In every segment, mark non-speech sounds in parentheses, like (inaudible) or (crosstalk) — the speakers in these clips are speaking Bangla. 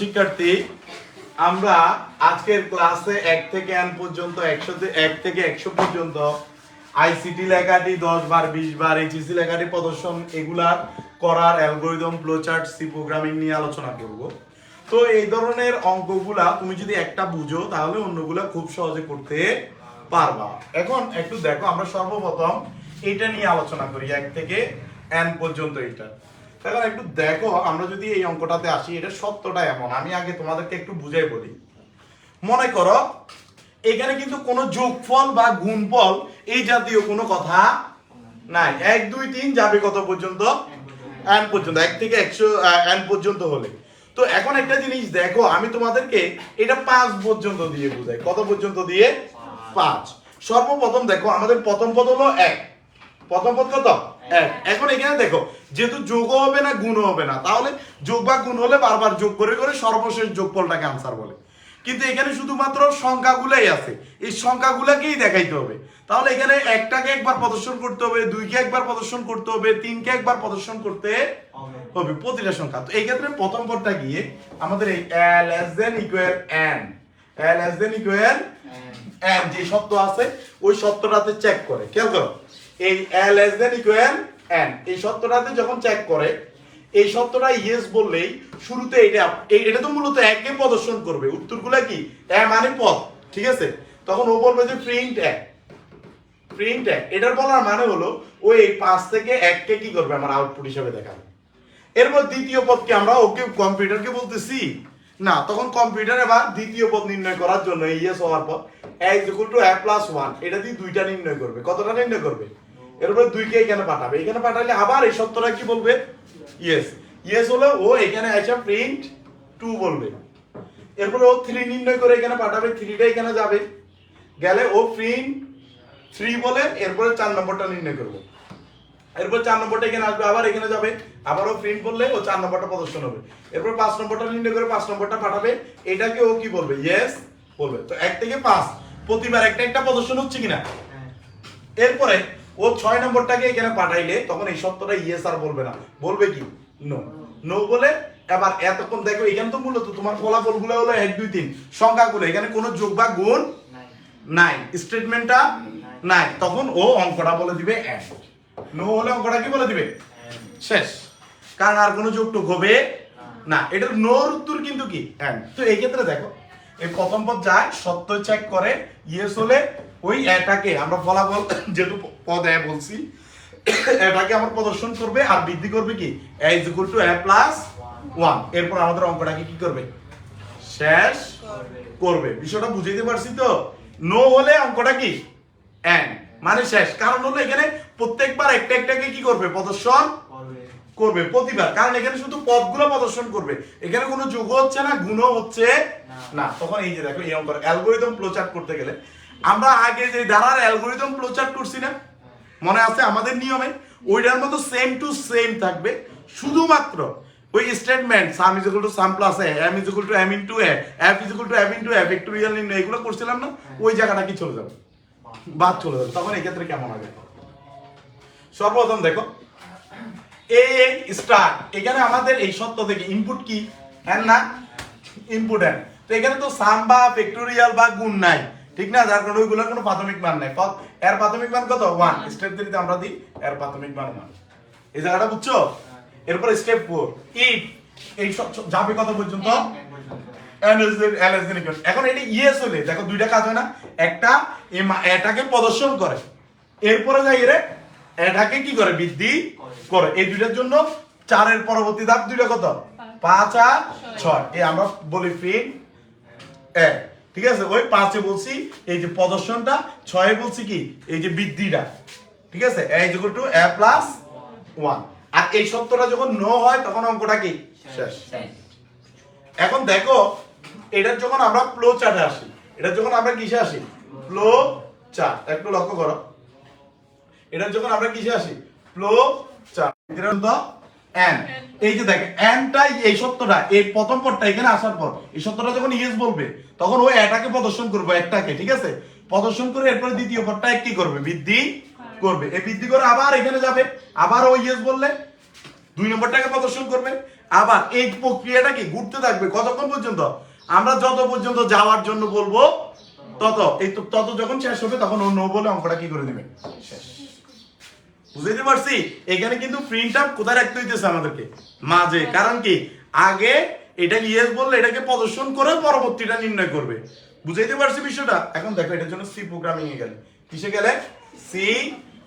শিক্ষার্থী, আমরা আজকের ক্লাসে এক থেকে এন পর্যন্ত একশো এক থেকে একশো পর্যন্ত আইসিটি লেখাটি দশ বার, বিশ বার এইচএসি লেখাটি প্রদর্শন এগুলার করার অ্যালগোরিদম ফ্লোচার্ট সি প্রোগ্রামিং নিয়ে আলোচনা করব। তো এই ধরনের অঙ্কগুলা তুমি যদি একটা বুঝো, তাহলে অন্যগুলা খুব সহজে করতে পারবা। এখন একটু দেখো, আমরা সর্বপ্রথম এটা নিয়ে আলোচনা করি, এক থেকে এন পর্যন্ত এটা। এখন একটু দেখো আমরা যদি এই অঙ্কটাতে আসি এটা সত্যটা এমন। আমি আগে তোমাদেরকে একটু বুঝাই বলি। মনে করো এখানে কিন্তু কোনো যোগফল বা গুণফল এই জাতীয় কোনো কথা নাই। এক দুই তিন যাবে কত পর্যন্ত? এন পর্যন্ত। এক থেকে একশো এন পর্যন্ত হলে। তো এখন একটা জিনিস দেখো আমি তোমাদেরকে এটা পাঁচ পর্যন্ত দিয়ে বুঝাই। কত পর্যন্ত দিয়ে? পাঁচ। সর্বপ্রথম দেখো আমাদের প্রথম পদ হলো এক। প্রথম পদ কত? এক। এখন এখানে দেখো যেহেতু যোগ হবে না গুণ হবে না তাহলে যোগ বা গুণ হলে বারবার যোগ করে করে সর্বশেষ যোগফলটাকে আনসার বলে। কিন্তু এখানে শুধুমাত্র সংখ্যাগুলাই আছে এই সংখ্যাগুলাকেই দেখাইতে হবে। তাহলে এখানে একটাকে একবার প্রদর্শন করতে হবে দুইকে একবার প্রদর্শন করতে হবে তিনকে একবার প্রদর্শন করতে হবে প্রতিটা সংখ্যা। তো এই ক্ষেত্রে প্রথম পদটা গিয়ে আমাদের এই less than equal N less than equal N যে শব্দ আছে ওই শব্দটাতে চেক করে। খেয়াল করো এই লেস দেন ইকুয়াল এন এই শব্দটাতে যখন চেক করে, এই শব্দটা ইয়েস বললেই শুরুতে এটা এটা তো মূলত একে প্রদর্শন করবে। উত্তরগুলা কি? এ মানে পদ ঠিক আছে? তখন ও বলবে যে প্রিন্ট এক প্রিন্ট এক এটার বলার মানে হলো, ও এই পাঁচ থেকে এককে কি করবে আমার আউটপুট হিসেবে দেখাবে। এরপর দ্বিতীয় পদকে আমরা ওকে কম্পিউটারকে বলতেছি। না, তখন কম্পিউটার এবার দ্বিতীয় পদ নির্ণয় করার জন্য ইয়েস হওয়ার পর A equal to A plus one এটা দিয়ে দুইটা নির্ণয় করবে। কতটা নির্ণয় করবে? এরপর দুইকে এখানে পাঠাবে। এখানে পাঠালে আবার এই সত্যটা কি বলবে? ইয়েস ইয়েস হলে ও এখানে এসে প্রিন্ট টু বলবে। এরপরে ও থ্রি নির্ণয় করে এখানে পাঠাবে থ্রিটা এখানে যাবে। গেলে ও প্রিন্ট থ্রি বলে এরপরে চার নম্বরটা নির্ণয় করবে। এরপর চার নম্বরটা এখানে আসবে আবার এখানে যাবে। আবারও প্রিন্ট করলে ও চার নম্বরটা প্রদর্শন হবে। এরপর পাঁচ নম্বরটা নির্ণয় করে পাঁচ নম্বরটা পাঠাবে। এটাকে ও কি বলবে? ইয়েস বলবে। তো এক থেকে পাঁচ। প্রতিবার একটা একটা প্রদর্শন হচ্ছে কিনা? এরপরে ও ছয় নম্বরটাকে এখানে পাঠাইলে তখন এই সত্যটা ইয়েস আর বলবে না। বলবে কি? নো নো বলে, এবার এতক্ষণ দেখো, এখানে তো মূলত তোমার ফলাফলগুলো হলো এক, দুই, তিন। সংখ্যাগুলো, এখানে কোনো যোগ বা গুণ নাই। স্টেটমেন্টটা নাই। তখন ও অঙ্কটা বলে দিবে এক নো হলে অঙ্কটা কি বলে দিবে? শেষ। কারণ আর কোনো যোগটুক হবে না। এটার নোর উত্তর কিন্তু কি? হ্যাঁ তো এই ক্ষেত্রে দেখো, এই প্রথম পদ যায়, সত্য চেক করে ইয়েস হলে ওই এটাকে আমরা ফলাফল যেহেতু পদ এ বলছি, এটাকে আমার প্রদর্শন করবে আর বৃদ্ধি করবে কি? A is equal to A plus one এরপর আমাদের অঙ্কটাকে কি করবে? শেষ করবে। বিষয়টা বুঝাইতে পারছি তো? নো হলে অঙ্কটা কি? এন মানে শেষ। কারণ হলো এখানে প্রত্যেকবার একটা একটাকে কি করবে? প্রদর্শন করবে, প্রতিবার। কারণ এখানে শুধু পদগুলো প্রদর্শন করবে। এখানে কোনো যোগ হচ্ছে না গুণ হচ্ছে না। তখন এই যে দেখো, এই অঙ্ক অ্যালগোরিদম ফ্লোচার্ট করতে গেলে, আমরা আগে যে ধারার অ্যালগোরিদম ফ্লোচার্ট করছি না মনে আছে আমাদের নিয়মে? ওইটার মতো সেম টু সেম থাকবে। শুধুমাত্র ওই statement sum is to sum plus A M is to M into A F is to F into A vectorial নির্ণয়, এগুলো করছিলাম না, ওই জায়গাটা কি চলে যাবে? বাদ চলে যাবে। তখন এই ক্ষেত্রে কেমন হবে? সর্বপ্রথম দেখো এ স্টার্ট এখানে আমাদের এই সত্য থেকে ইনপুট কি? হ্যান না? ইনপুট হ্যান তো এখানে তো সাম বা ফ্যাক্টোরিয়াল বা গুণ নাই। ঠিক না? যার কারণে ওইগুলোর কোনো প্রাথমিক মান নাই। এর প্রাথমিক মান কত? ওয়ান স্টেপ থ্রিতে আমরা দিই এর প্রাথমিক মান। ওয়ান এই জায়গাটা বুঝছ? এরপর স্টেপ ফোর ইফ এই যাবে কত পর্যন্ত? এখন এটা ইয়েস হলে দেখো দুইটা কাজ হয় না। একটা এটাকে প্রদর্শন করে। এরপরে যাই রে এটাকে কি করে? বৃদ্ধি করে। এই দুইটার জন্য চারের পরবর্তী ধাপ দুইটা কত? পাঁচ। আর ছয়। এই আমরা বলি প্রিন্ট এক। ঠিক আছে? ওই পাঁচে বলছি, এই যে প্রদর্শনটা, ছয়ে বলছি কি? এই যে বৃদ্ধিটা। ঠিক আছে? প্লাস ওয়ান আর এই সত্যটা যখন নো হয়, তখন অঙ্কটা কি? শেষ। এখন দেখো, এটার যখন আমরা ফ্লো চার্টে আসি, এটার যখন আমরা কিসে আসি? ফ্লো চার্ট একটু লক্ষ্য করো। এটার যখন আমরা কিসে আসি? ফ্লো চার্ট এন এই যে দেখে এনটাই এই সত্যটা, এই প্রথম পদটা এখানে আসার পর, এই সত্যটা যখন ইয়েস বলবে, তখন ওই এটাকে প্রদর্শন করবে একটাকে, ঠিক আছে? প্রদর্শন করে এরপরে দ্বিতীয় পদটা কি করবে? বৃদ্ধি করবে। এই বৃদ্ধি করে আবার এখানে যাবে। আবার ওই ইয়েস বললে, দুই নম্বরটাকে প্রদর্শন করবে। আবার এই প্রক্রিয়াটা কি ঘুরতে থাকবে কতক্ষণ পর্যন্ত? আমরা যত পর্যন্ত যাওয়ার জন্য বলব, তত। এই তত যখন শেষ হবে, তখন অন্য বলে অঙ্কটা কি করে দিবে শেষ। বুঝতে পারছি? এখানে কিন্তু প্রিন্ট আপ কোথায় রাখতে হইতেছে আমাদেরকে? মাঝে। কারণ কি? আগে এটা ইয়েস বললে এটাকে প্রদর্শন করে পরবর্তীটা নির্ণয় করবে। বুঝাইতে পারছি বিষয়টা? এখন দেখো এটার জন্য সি প্রোগ্রামিং এ গেলে। কিসে গেলে? সি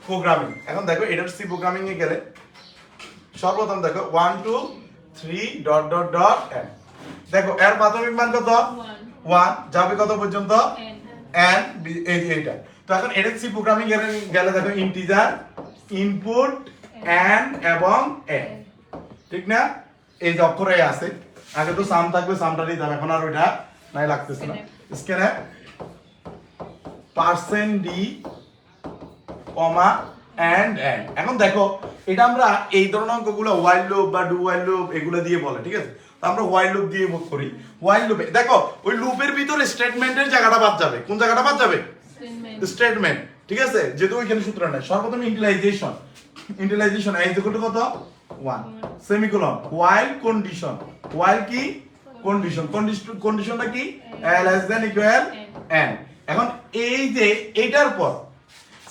প্রোগ্রামিং এখন দেখো এটার সি প্রোগ্রামিং এ গেলে সর্বপ্রথম দেখো one two three dot dot dot N দেখো এর প্রাথমিক মান কত? ওয়ান যাবে কত পর্যন্ত? এন এই এইটা। তো এখন এটা সি প্রোগ্রামিং গেলে দেখো ইন্টিজার ইনপুট এন এবং এ ঠিক না? এই যে অক্ষর এ আছে। আগে তো সাম থাকবে সামটা দিতাম এখন আর ওইটা নাই লাগতেছে না। স্ক্যানে percent D comma and and এখন দেখো এটা আমরা এই ধরনের অঙ্কগুলো ওয়াইল লুপ বা ডু ওয়াইল লুপ এগুলো দিয়ে বলে ঠিক আছে? আমরা ওয়াইল লুপ দিয়ে করি। ওয়াইল লুপে দেখো ওই লুপের ভিতরে স্টেটমেন্টের জায়গাটা বাদ যাবে। কোন জায়গাটা বাদ যাবে? স্টেটমেন্ট ঠিক আছে? যেহেতু ওইখানে সূত্র নেই সর্বপ্রথম ইন্টিলাইজেশন ইন্টিলাইজেশন এই যেগুলো কত? One semicolon while condition while কি? কন্ডিশন কন্ডিশন কন্ডিশনটা কি? লেস দেন ইকুয়াল এন এখন এই যে এটার পর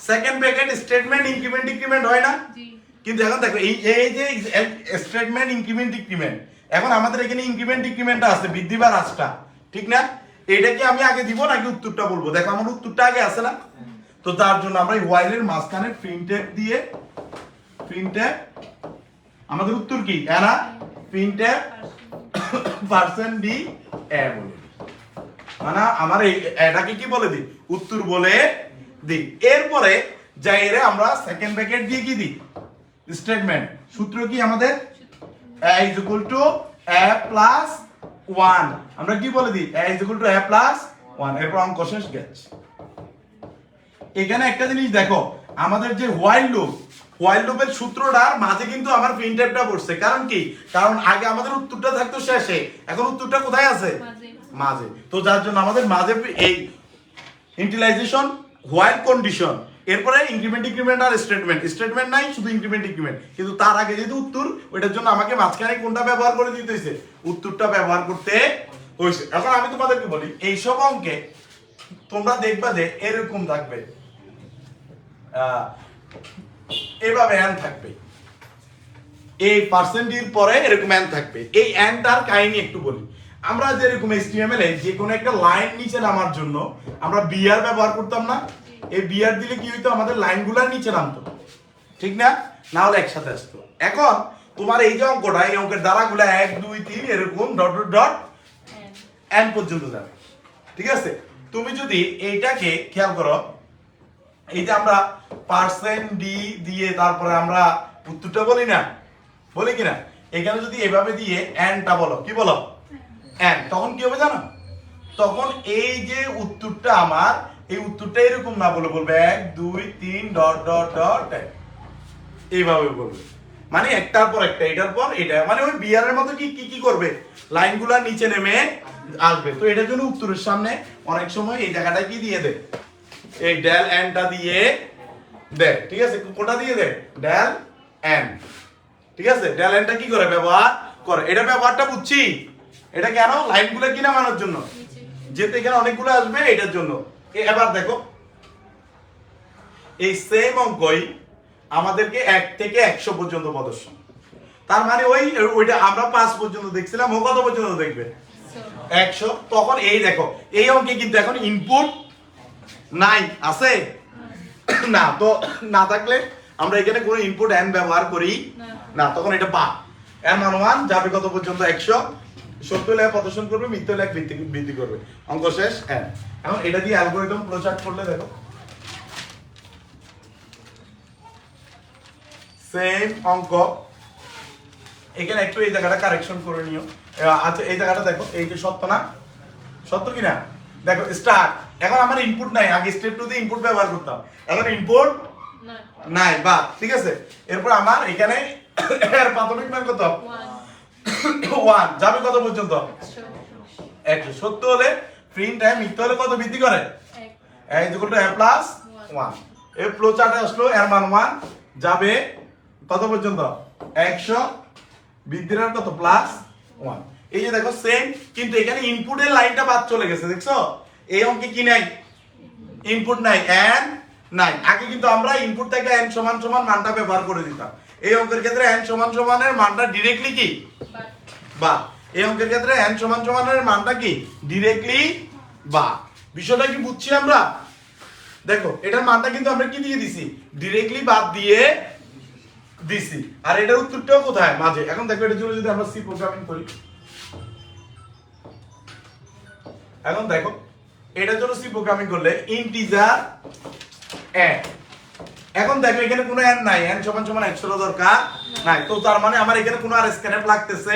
second bracket statement increment increment হয় না? কিন্তু এখন দেখো এই এই যে স্টেটমেন্ট ইনক্রিমেন্ট ডিক্রিমেন্ট এখন আমাদের এখানে ইনক্রিমেন্ট ডিক্রিমেন্টটা আছে বৃদ্ধি বা হ্রাসটা ঠিক না? এটা কি আমি আগে দিব নাকি উত্তরটা বলব? দেখো আমার উত্তরটা আগে আছে না? তো তার জন্য আমরা এই ওয়াইলের মাঝখানে প্রিন্টে দিয়ে প্রিন্টে আমাদের উত্তর কি? এনা প্রিন্টে পার্সেন্ট ডি এ বলে মানে আমার এই এটাকে কি বলে দিই? উত্তর বলে দিই। এরপরে যাইরে আমরা সেকেন্ড ব্র্যাকেট দিয়ে কি দিই? স্টেটমেন্ট সূত্র কি আমাদের? a is equal to a plus 1 আমরা কি বলে দিই? a is equal to a plus 1 এরপর অঙ্ক শেষ গেছে এখানে একটা জিনিস দেখো আমাদের যে হোয়াইল লুপ হোয়াইল লুপের সূত্রটার মাঝে কিন্তু আমার প্রিন্টারটা পড়ছে। কারণ কি? কারণ আগে আমাদের উত্তরটা থাকতো শেষে। এখন উত্তরটা কোথায় আছে? মাঝে। তো যার জন্য আমাদের মাঝে এই ইন্টিলাইজেশন হোয়াইল কন্ডিশন এরপরে ইনক্রিমেন্ট ইনক্রিমেন্ট আর স্টেটমেন্ট স্টেটমেন্ট নাই শুধু ইনক্রিমেন্ট ইনক্রিমেন্ট কিন্তু তার আগে যেহেতু উত্তর ওইটার জন্য আমাকে মাঝখানে কোনটা ব্যবহার করে দিতে হয়েছে উত্তরটা ব্যবহার করতে হয়েছে। এখন আমি তোমাদেরকে বলি এইসব অঙ্কে তোমরা দেখবা যে এরকম থাকবে। এভাবে অ্যান থাকবে। এই পার্সেন্টের পরে এরকম অ্যান থাকবে। এই অ্যানটার কাহিনী একটু বলি। আমরা যেরকম HTML এ যে কোনো একটা লাইন নিচে নামার জন্য আমরা বিআর ব্যবহার করতাম না। এই বিআর দিলে কি হইতো? আমাদের লাইনগুলো নিচে নামতো। ঠিক না? না হলে একসাথে আসতো। এখন তোমার এই যে অঙ্কটা এই অঙ্কের দ্বারাগুলো এক দুই তিন এরকম ডট ডট ডট এন পর্যন্ত যাবে। ঠিক আছে? তুমি যদি এইটাকে খেয়াল করো এই যে আমরা পার্সেন্ট ডি দিয়ে তারপরে আমরা উত্তরটা বলি না? বলি কিনা? এখানে যদি এভাবে দিয়ে এনটা বলো, কি বলো? এন তখন কি হবে জানো? তখন এই যে উত্তরটা আমার, এই উত্তরটা এরকম না বলে বলবে, এক, দুই, তিন, ডট ডট ডট এইভাবে বলবে। মানে একটার পর একটা, এটার পর এটা। মানে ওই বিয়ারের মতো কি কি কি করবে? লাইনগুলা নিচে নেমে আসবে। তো এটার জন্য উত্তরের সামনে অনেক সময় এই জায়গাটা কি দিয়ে দেয়? এই ডেল এনটা দিয়ে দে ঠিক আছে? কোনটা দিয়ে দে? Del N. ঠিক আছে? ডেল এনটা কি করে? ব্যবহার করে। এটা ব্যবহারটা বুঝছি। এটা কেন? লাইনগুলো কি নামানোর জন্য। যেতে এখানে অনেকগুলো আসবে এটার জন্য। এবার দেখো। এই সেম অঙ্কই আমাদেরকে এক থেকে একশো পর্যন্ত প্রদর্শন। তার মানে ওই ওইটা আমরা পাঁচ পর্যন্ত দেখছিলাম ও কত পর্যন্ত দেখবে? একশো। তখন এই দেখো এই অঙ্কে কিন্তু এখন ইনপুট নাই আছে? না তো না থাকলে আমরা এখানে কোনো ইনপুট এন ব্যবহার করি। না। তখন এটা পা এর মান ওয়ান যাবে কত পর্যন্ত? একশো। সত্য লেখ প্রদর্শন করবে মিথ্য লেখ বৃদ্ধি বৃদ্ধি করবে। অঙ্ক শেষ এন এখন এটা দিয়ে অ্যালগোরিদম প্রচার করলে দেখো। সেম অঙ্ক। এখানে একটু এই জায়গাটা কারেকশন করে নিও। আচ্ছা এই জায়গাটা দেখো এই যে সত্য না? সত্য কি না দেখো স্টার্ট এখন আমার ইনপুট নাই আগে স্টেপ টু দিয়ে ইনপুট ব্যবহার করতাম। এখন ইনপুট নাই বা ঠিক আছে? এরপর আমার এখানে এর (coughs) প্রাথমিক মান কত? ওয়ান যাবে কত পর্যন্ত? একশো সত্য হলে প্রিন্ট টাইম মিথ্যা হলে কত বৃদ্ধি করে? এই equal to A plus one এই ফ্লো চার্টে আসলো এর মান ওয়ান যাবে কত পর্যন্ত? একশো বৃদ্ধির কত? প্লাস ওয়ান এই যে দেখো সেম কিন্তু এখানে ইনপুটের লাইনটা বাদ চলে গেছে দেখছ? এই অঙ্কে কি নাই? ইনপুট নাই এন নাই। আগে কিন্তু আমরা ইনপুট থেকে এন সমান সমান মানটা ব্যবহার করে দিতাম। এই অঙ্কের ক্ষেত্রে এন সমান সমানের মানটা ডিরেক্টলি কি? বা এই অঙ্কের ক্ষেত্রে এন সমান সমানের মানটা কি? ডিরেক্টলি বা বিষয়টা কি বুঝছি আমরা? দেখো এটার মানটা কিন্তু আমরা কি দিয়ে দিছি? ডিরেক্টলি বাদ দিয়ে দিছি। আর এটার উত্তরটাও কোথায়? মাঝে। এখন দেখো এটার জন্য যদি আমরা সি প্রোগ্রামিং করি এখন দেখো এটার জন্য সি প্রোগ্রামিং করলে ইন্টিজার এন এখন দেখো এখানে কোনো এন নাই এন সমান সমান একশো দরকার নাই। তো তার মানে আমার এখানে কোনো আর স্ক্যানআপ লাগতেছে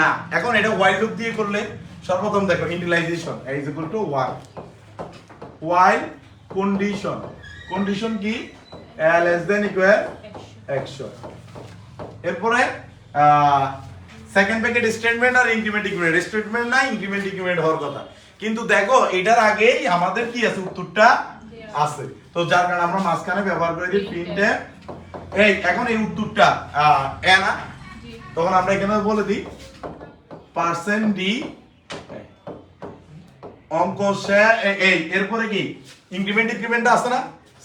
না। এখন এটা ওয়াইল লুপ দিয়ে করলে সর্বপ্রথম দেখো initialisation is equal to Y while condition condition কি? লেস দেন ইকুয়াল একশো। এরপরে সেকেন্ড প্যাকেট স্টেটমেন্ট আর ইনক্রিমেন্ট ইনক্রিমেন্ট স্টেটমেন্ট না ইনক্রিমেন্ট ইনক্রিমেন্ট হওয়ার কথা। কিন্তু দেখো এটার আগেই আমাদের কি আছে? উত্তরটা আছে। তো যার কারণে আমরা মাঝখানে ব্যবহার করে দিই প্রিন্টে এই এখন এই উত্তরটা এ না? তখন আমরা এখানে বলে দিই পার্সেন্ট ডি অঙ্ক এই এরপরে কি? ইনক্রিমেন্ট ইনক্রিমেন্ট আছে না?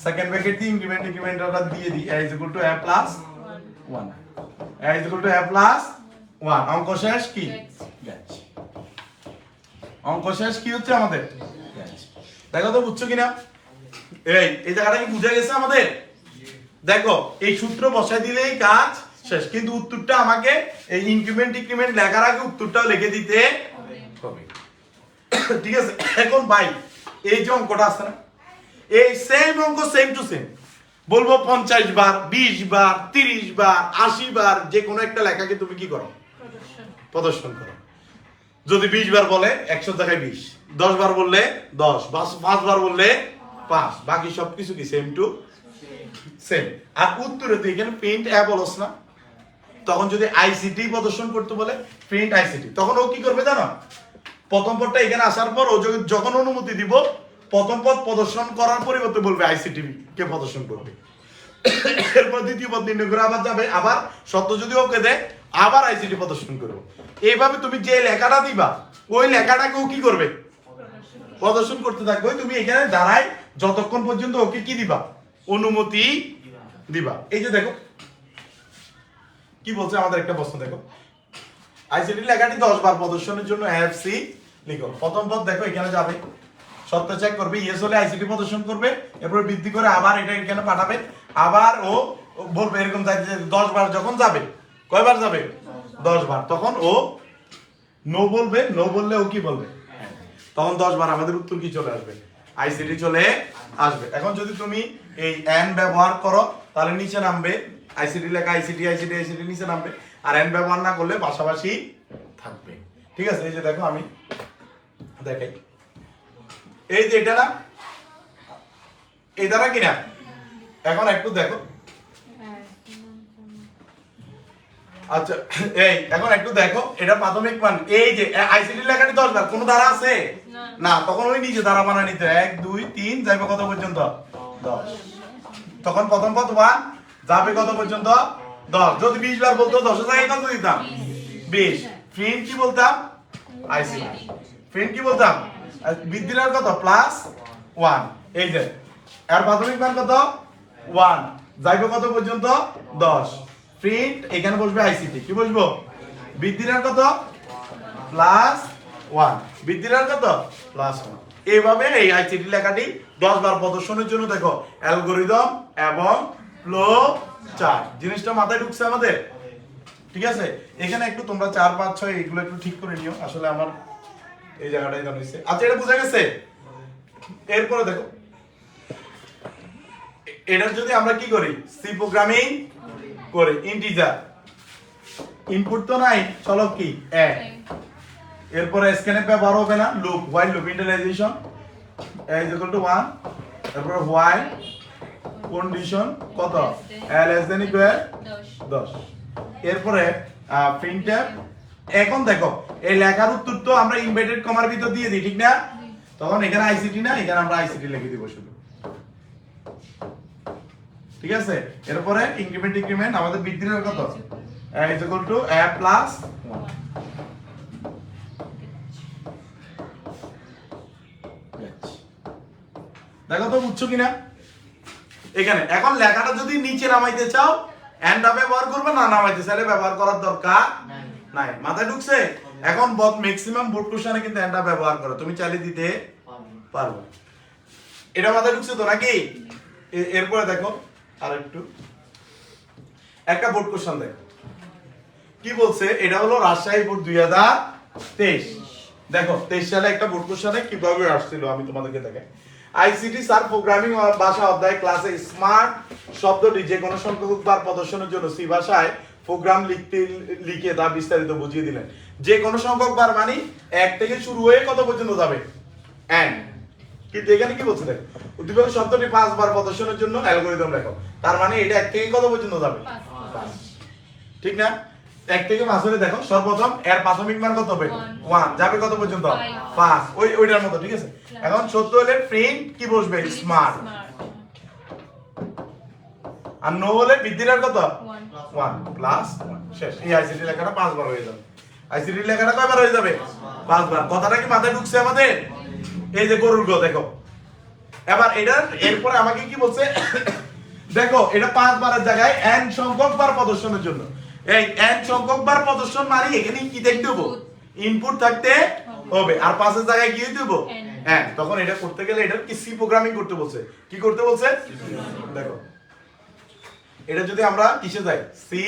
সেকেন্ড ব্র্যাকেট দিয়ে ইনক্রিমেন্ট ইনক্রিমেন্টটা দিয়ে দিই। A a plus 1 a is equal to a plus 1 অঙ্ক শেষ কি গেছে অঙ্ক শেষ কি হচ্ছে আমাদের। দেখো তো বুঝছ কিনা? এই এই জায়গাটা কি বুঝা গেছে আমাদের? দেখো এই সূত্র বসাই দিলেই কাজ শেষ। কিন্তু উত্তরটা আমাকে এই ইনক্রিমেন্ট ইনক্রিমেন্ট লেখার আগে উত্তরটাও লিখে দিতে হবে। ঠিক আছে এখন ভাই এই যে অঙ্কটা আছে না? এই সেম অঙ্ক সেম টু সেম বলব পঞ্চাশ বার বিশ বার তিরিশ বার আশি বার যে কোনো একটা লেখাকে তুমি কি করো? প্রদর্শন করো। যদি বিশ বার বলে, একশো টাকায় বিশ। দশ বার বললে দশ। পাঁচ- বার বললে পাঁচ। বাকি সব কিছু কি সেম টু সেম আর উত্তরে তুই এখানে প্রিন্ট অ্যাপ বলস না। তখন যদি আইসিটি প্রদর্শন করতে বলে প্রিন্ট আইসিটি তখন ও কি করবে জানো? প্রথম পদটা এখানে আসার পর ও যখন অনুমতি দিব, প্রথম পদ প্রদর্শন করার পরিবর্তে বলবে আইসিটি কে প্রদর্শন করবে। এরপর দ্বিতীয় পদ নির্ণয় করে আবার যাবে। আবার সত্য যদি ওকে দেয় আবার আইসিটি প্রদর্শন করব। এইভাবে তুমি যে লেখাটা দিবা, ওই লেখাটাকেও কি করবে? প্রদর্শন করতে থাকবে। তুমি এখানে দাঁড়াই যতক্ষণ পর্যন্ত ওকে কি দিবা? অনুমতি দিবা। এই যে দেখো, কি বলছে আমাদের একটা প্রশ্ন দেখো। আইসিটি লেখাটি দশ বার প্রদর্শনের জন্য এফসি লিখো। প্রথম পদ দেখো, এখানে যাবে। সত্য চেক করবে ইয়েস হলে আইসিটি প্রদর্শন করবে, এরপর বৃদ্ধি করে আবার এটা এখানে পাঠাবে। আবার ও বলবে এরকম দশ বার যখন যাবে কয়বার যাবে? দশ বার তখন ও নো বলবে নো বললে ও কি বলবে? তখন দশ বার আমাদের উত্তর কি চলে আসবে? আইসিটি চলে আসবে। এখন যদি তুমি এই এন ব্যবহার করো, তাহলে নিচে নামবে। আইসিটি লেখা আইসিটি আইসিটি আইসিটি নিচে নামবে। আর এন ব্যবহার না করলে পাশাপাশি থাকবে। ঠিক আছে? এই যে দেখো আমি দেখাই। এই যে এটা না, এই দ্বারা কিনা? এখন একটু দেখো। আচ্ছা এই এখন একটু দেখো এটা প্রাথমিক মান। এই যে আইসিটি লেখাটি দশ বার কোনো দ্বারা আছে? না। তখন ওই নিচে দ্বারা বানা নিতে এক দুই তিন যাইবে কত পর্যন্ত? দশ। তখন প্রথম পদ ওয়ান যাবে কত পর্যন্ত? দশ। যদি বিশ বার বলতো দশের জায়গায় কত দিতাম? বিশ। ফ্রেন্ড কি বলতাম? আইসিটি ফ্রেন্ড কি বলতাম? বৃদ্ধির কত? প্লাস ওয়ান এই যে আর প্রাথমিক মান কত? ওয়ান যাইবে কত পর্যন্ত? দশ। প্রিন্ট এখানে বসবে আইসিটি কি বসবো? বৃদ্ধির হার কত? প্লাস ওয়ান বৃদ্ধির হার কত? প্লাস ওয়ান এইভাবে এই আইসিটি লেখাটি দশ বার প্রদর্শনের জন্য দেখো। অ্যালগোরিদম এবং ফ্লো চার্ট। জিনিসটা মাথায় ঢুকছে আমাদের। ঠিক আছে? এখানে একটু তোমরা চার, পাঁচ, ছয়, এগুলো একটু ঠিক করে নিও। আসলে আমার এই জায়গাটাই জানিয়েছে আচ্ছা এটা বোঝা গেছে? এরপরে দেখো। এটার যদি আমরা কি করি? সি প্রোগ্রামিং করি ইন্টিজার ইনপুট তো নাই চলো কি? এক এরপরে স্ক্যানে ব্যবহার হবে না loop while loop initialisation is equal to 1 তারপর হোয়াইল কন্ডিশন কত? এল এস দেন ইকুয়াল 10 এরপরে প্রিন্টএফ এখন দেখো এই লেখার উত্তর তো আমরা ইনভার্টেড কমার ভিতর দিয়ে দিই ঠিক না? তখন এখানে আইসিটি না এখানে আমরা আইসিটি লিখে দিব শুধু। ঠিক আছে? এরপরে ইনক্রিমেন্ট ইনক্রিমেন্ট আমাদের বৃদ্ধির হার কত? A is equal to a plus 1 দেখো তো বুঝছ কিনা? এখানে এখন লেখাটা যদি নিচে নামাইতে চাও এন্ডা ব্যবহার করবে না নামাইতে চাইলে ব্যবহার করার দরকার নাই। মাথায় ঢুকছে? এখন বদ ম্যাক্সিমাম বোর্ড কোশ্চেনে কিন্তু এন্ডা ব্যবহার করো। তুমি চাইলে দিতে পারবে। এটা মাথায় ঢুকছে তো নাকি? এরপরে দেখো। আর একটু বোর্ড কোশ্চেন দেখো। কি বলছে? এটা হলো রাজশাহী বোর্ড দুই হাজার তেইশ। দেখো, তেইশ সালে একটা বোর্ড কোশ্চেনে কীভাবে আসছিল আমি তোমাদেরকে দেখাই আইসিটি স্যার প্রোগ্রামিং ভাষা অধ্যায় ক্লাসে স্মার্ট শব্দটি যে কোনো সংখ্যক বার প্রদর্শনের জন্য সি ভাষায় প্রোগ্রাম লিখতে লিখে তা বিস্তারিত বুঝিয়ে দিলেন। যে কোনো সংখ্যক বার মানে এক থেকে শুরু হয়ে কত পর্যন্ত যাবে? এন্ড কিন্তু এখানে কি বলছে দেখো উদ্দীপক শব্দটি পাঁচবার প্রদর্শনের জন্য অ্যালগোরিদম লেখো। তার মানে এটা এক থেকে কত পর্যন্ত যাবে? ঠিক না? এক থেকে পাঁচ হলে দেখো সর্বপ্রথম এর প্রাথমিক মান কত হবে? ওয়ান। যাবে কত পর্যন্ত? পাঁচ। ওই ওইটার মতো ঠিক আছে? এখন সত্য হলে প্রিন্ট কি বসবে? স্মার্ট আর নো হলে বৃদ্ধির কত? ওয়ান। প্লাস শেষ। এই আইসিটি লেখাটা পাঁচবার হয়ে যাবে। আইসিটি লেখাটা কয়বার হয়ে যাবে? পাঁচবার। কথাটা কি মাথায় ঢুকছে আমাদের? এই যে গরুর গো দেখো। এবার এটার এরপরে আমাকে কি বলছে দেখো এটা পাঁচবারের জায়গায় এন সংখ্যক বার প্রদর্শনের জন্য। এই এন সংখ্যক বার প্রদর্শন মানে এখানে কি দেখতে দেবো ইনপুট থাকতে হবে। আর পাঁচের জায়গায় কি দেবো হ্যাঁ তখন এটা করতে গেলে এটা কি সি প্রোগ্রামিং করতে বলছে? কি করতে বলছে? দেখো। এটা যদি আমরা কিসে যাই? সি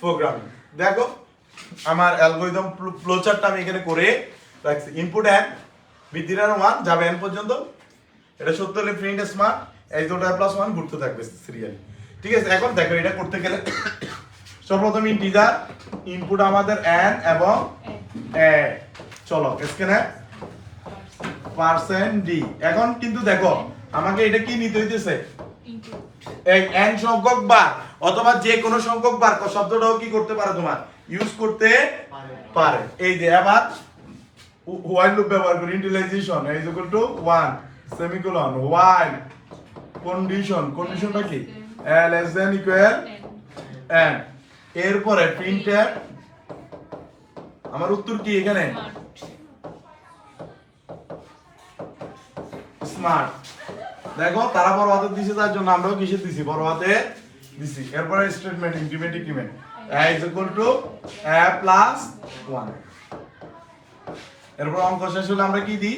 প্রোগ্রামিং দেখো আমার অ্যালগোরিদম ফ্লোচার্টটা আমি এখানে করে রাখছি। ইনপুট এন বৃদ্ধির আর ওয়ান যাবে এন পর্যন্ত। এটা হলে প্রিন্ট স্মার্ট এই দুটো প্লাস ওয়ান ঘুরতে থাকবে সিরিয়ালি ঠিক আছে, এখন দেখো এটা করতে গেলে সর্বপ্রথম ইন্টিজার ইনপুট আমাদের এন এবং এ চলো স্ক্যানে পার্সেন্ট ডি এখন কিন্তু দেখো, আমাকে এটা কি নিতে হইতেছে? এন সংখ্যক বার, অথবা যে কোনো সংখ্যক বার শব্দটাও কি করতে পারে তোমার? ইউজ করতে পারে। এই যে আবার হোয়াইল লুপ ব্যবহার করি initialisation is equal to 1 semicolon while condition কন্ডিশনটা কি? লেস দেন ইকুয়াল এন্ড এরপরে প্রিন্টার আমার উত্তর কি এখানে? স্মার্ট দেখো, তারা বড় হাতে দিছে, তার জন্য আমরাও কিসে দিছি? বড় হাতে দিছি। এরপরে statement increment increment is equal to a plus 1 এরপর অঙ্ক শেষ হলে আমরা কি দিই?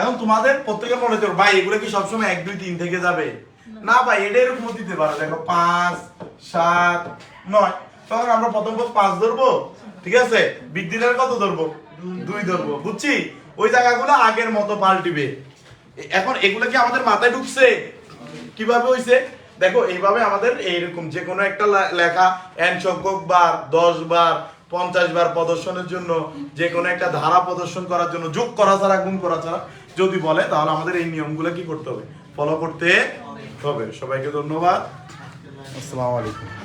এখন তোমাদের প্রত্যেকের মনে করো ভাই এগুলো কি সবসময় এক দুই তিন থেকে যাবে? না। ভাই এটা এরকম দিতে পারো। দেখো পাঁচ সাত নয়। তখন আমরা প্রথম পাঁচ ধরবো ঠিক আছে? বৃদ্ধির কত ধরবো? দুই ধরবো বুঝছি? ওই জায়গাগুলো আগের মতো পাল্টিবে। এখন এগুলো কি আমাদের মাথায় ঢুকছে? কীভাবে হইছে? দেখো, এইভাবে আমাদের এইরকম যে কোনো একটা লেখা এন সংখ্যক বার, দশ বার, পঞ্চাশ বার প্রদর্শনের জন্য যে কোনো একটা ধারা প্রদর্শন করার জন্য, যোগ করা ছাড়া, গুণ করা ছাড়া যদি বলে, তাহলে আমাদের এই নিয়মগুলো কি করতে হবে? ফলো করতে হবে। সবাইকে ধন্যবাদ। আসসালামু আলাইকুম।